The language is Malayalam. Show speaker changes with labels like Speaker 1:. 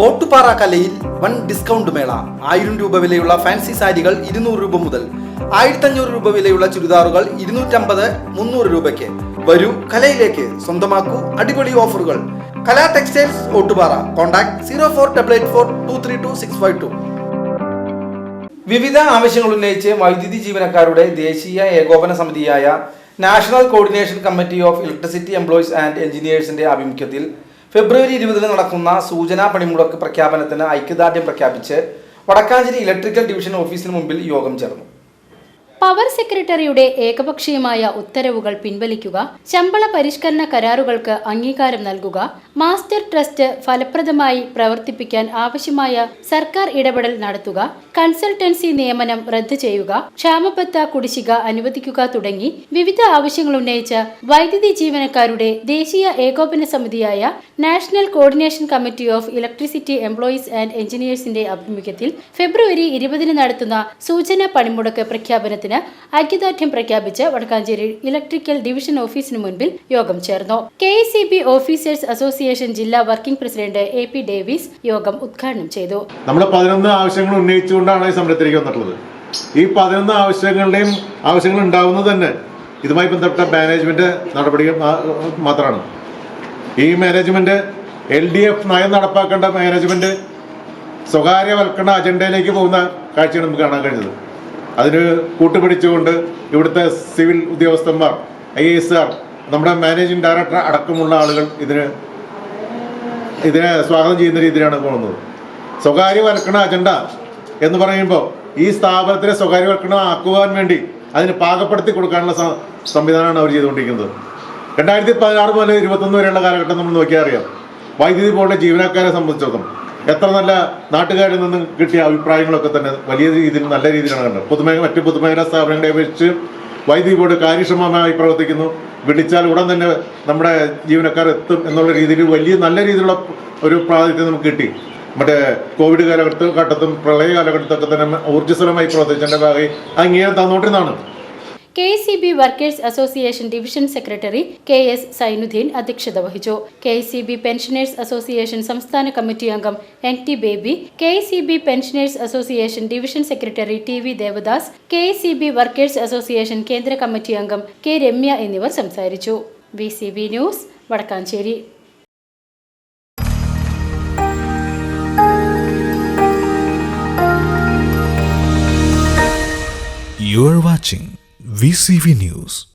Speaker 1: ഓട്ടുപാറ കലയിൽ വൺ ഡിസ്കൗണ്ട് മേള. ആയിരം രൂപ വിലയുള്ള ഫാൻസി സാരികൾ ഇരുന്നൂറ് രൂപ മുതൽ ആയിരത്തഞ്ഞൂറ് രൂപ വിലയുള്ള ചുരിദാറുകൾ ഇരുന്നൂറ്റമ്പത് മുന്നൂറ് രൂപയ്ക്ക്. വരൂ കലയിലേക്ക്. സ്വന്തമാക്കൂ അടിപൊളി ഓഫറുകൾ. Kala textiles Ottupara. Contact zero four double eight four two three two six five two. വിവിധ ആവശ്യങ്ങൾ ഉന്നയിച്ച് വൈദ്യുതി ജീവനക്കാരുടെ ദേശീയ ഏകോപന സമിതിയായ national coordination committee of electricity employees and എഞ്ചിനീയേഴ്സിന്റെ ആഭിമുഖ്യത്തിൽ ഫെബ്രുവരി ഇരുപതിന് നടക്കുന്ന സൂചനാ പണിമുടക്ക് പ്രഖ്യാപനത്തിന് ഐക്യദാർഢ്യം പ്രഖ്യാപിച്ച് വടക്കാഞ്ചേരി ഇലക്ട്രിക്കൽ ഡിവിഷൻ ഓഫീസിന് മുമ്പിൽ യോഗം ചേർന്നു.
Speaker 2: പവർ സെക്രട്ടറിയുടെ ഏകപക്ഷീയമായ ഉത്തരവുകൾ പിൻവലിക്കുക ശമ്പള പരിഷ്കരണ കരാറുകൾക്ക് അംഗീകാരം നൽകുക മാസ്റ്റർ ട്രസ്റ്റ് ഫലപ്രദമായി പ്രവർത്തിപ്പിക്കാൻ ആവശ്യമായ സർക്കാർ ഇടപെടൽ നടത്തുക കൺസൾട്ടൻസി നിയമനം റദ്ദു ചെയ്യുക ക്ഷാമബത്ത കുടിശ്ശിക അനുവദിക്കുക തുടങ്ങി വിവിധ ആവശ്യങ്ങൾ ഉന്നയിച്ച വൈദ്യുതി ജീവനക്കാരുടെ ദേശീയ ഏകോപന സമിതിയായ national coordination committee of electricity employees and എഞ്ചിനീയേഴ്സിന്റെ ആഭിമുഖ്യത്തിൽ ഫെബ്രുവരി ഇരുപതിന് നടത്തുന്ന സൂചന പണിമുടക്ക് പ്രഖ്യാപനത്തിന് ഐക്യദാർഢ്യം പ്രഖ്യാപിച്ച് വടക്കാഞ്ചേരി ഇലക്ട്രിക്കൽ ഡിവിഷൻ ഓഫീസിന് മുൻപിൽ യോഗം ചേർന്നു. കെ ഓഫീസേഴ്സ് അസോസിയേഷൻ ജില്ലാ working president A P Davis യോഗം ഉദ്ഘാടനം ചെയ്തു.
Speaker 3: നമ്മൾ പതിനൊന്ന് ആവശ്യങ്ങൾ ഉന്നയിച്ചുകൊണ്ടാണ് ഈ സമരത്തിലേക്ക് വന്നിട്ടുള്ളത്. ഈ പതിനൊന്ന് ആവശ്യങ്ങളുടെയും ആവശ്യങ്ങൾ ഉണ്ടാവുന്നത് തന്നെ ഇതുമായി ബന്ധപ്പെട്ട മാനേജ്മെന്റ് നടപടികൾ മാത്രമാണ്. ഈ മാനേജ്മെന്റ് എൽ ഡി എഫ് നയം നടപ്പാക്കേണ്ട മാനേജ്മെന്റ് സ്വകാര്യവൽക്കരണ അജണ്ടയിലേക്ക് പോകുന്ന കാഴ്ചയാണ് നമുക്ക് കാണാൻ കഴിഞ്ഞത്. അതിന് കൂട്ടുപിടിച്ചുകൊണ്ട് ഇവിടുത്തെ സിവിൽ ഉദ്യോഗസ്ഥന്മാർ ഐ എസ് ആർ നമ്മുടെ മാനേജിംഗ് ഡയറക്ടർ അടക്കമുള്ള ആളുകൾ ഇതിന് ഇതിനെ സ്വാഗതം ചെയ്യുന്ന രീതിയിലാണ് പോകുന്നത്. സ്വകാര്യവൽക്കരണ അജണ്ട എന്ന് പറയുമ്പോൾ ഈ സ്ഥാപനത്തിനെ സ്വകാര്യവൽക്കരണം ആക്കുവാൻ വേണ്ടി അതിന് പാകപ്പെടുത്തി കൊടുക്കാനുള്ള സംവിധാനമാണ് അവർ ചെയ്തുകൊണ്ടിരിക്കുന്നത്. രണ്ടായിരത്തി പതിനാറ് മുതൽ ഇരുപത്തൊന്ന് വരെയുള്ള കാലഘട്ടം നമ്മൾ നോക്കിയാൽ അറിയാം. വൈദ്യുതി ബോർഡിലെ ജീവനക്കാരെ സംബന്ധിച്ചിടത്തോളം എത്ര നല്ല നാട്ടുകാരിൽ നിന്ന് കിട്ടിയ അഭിപ്രായങ്ങളൊക്കെ തന്നെ വലിയ രീതിയിൽ നല്ല രീതിയിലാണ് കണ്ടത്. പൊതുമേ മറ്റ് പൊതുമേഖലാ സ്ഥാപനങ്ങളെ അപേക്ഷിച്ച് വൈദ്യുതി ബോർഡ് കാര്യക്ഷമമായി പ്രവർത്തിക്കുന്നു. വിളിച്ചാൽ ഉടൻ തന്നെ നമ്മുടെ ജീവനക്കാർ എത്തും എന്നുള്ള രീതിയിൽ വലിയ നല്ല രീതിയിലുള്ള ഒരു പ്രാതിനിധ്യം നമുക്ക് കിട്ടി. മറ്റേ കോവിഡ് കാലഘട്ടത്തും ഘട്ടത്തും പ്രളയ കാലഘട്ടത്തൊക്കെ തന്നെ ഊർജസ്വലമായി പ്രവർത്തിച്ചതിന്റെ ഭാഗമായി അങ്ങേ തന്നുകൊണ്ടിരുന്നതാണ്
Speaker 2: K C B workers association division secretary K S Sainudheen അധ്യക്ഷത വഹിച്ചു. K C B pensioners association സംസ്ഥാന കമ്മിറ്റി അംഗം N T Baby K C B pensioners association division secretary T V Devadas K C B workers association കേന്ദ്ര കമ്മിറ്റി അംഗം കെ രമ്യ എന്നിവർ സംസാരിച്ചു. B C B news Vadakkanchery.
Speaker 4: You are watching VCV News.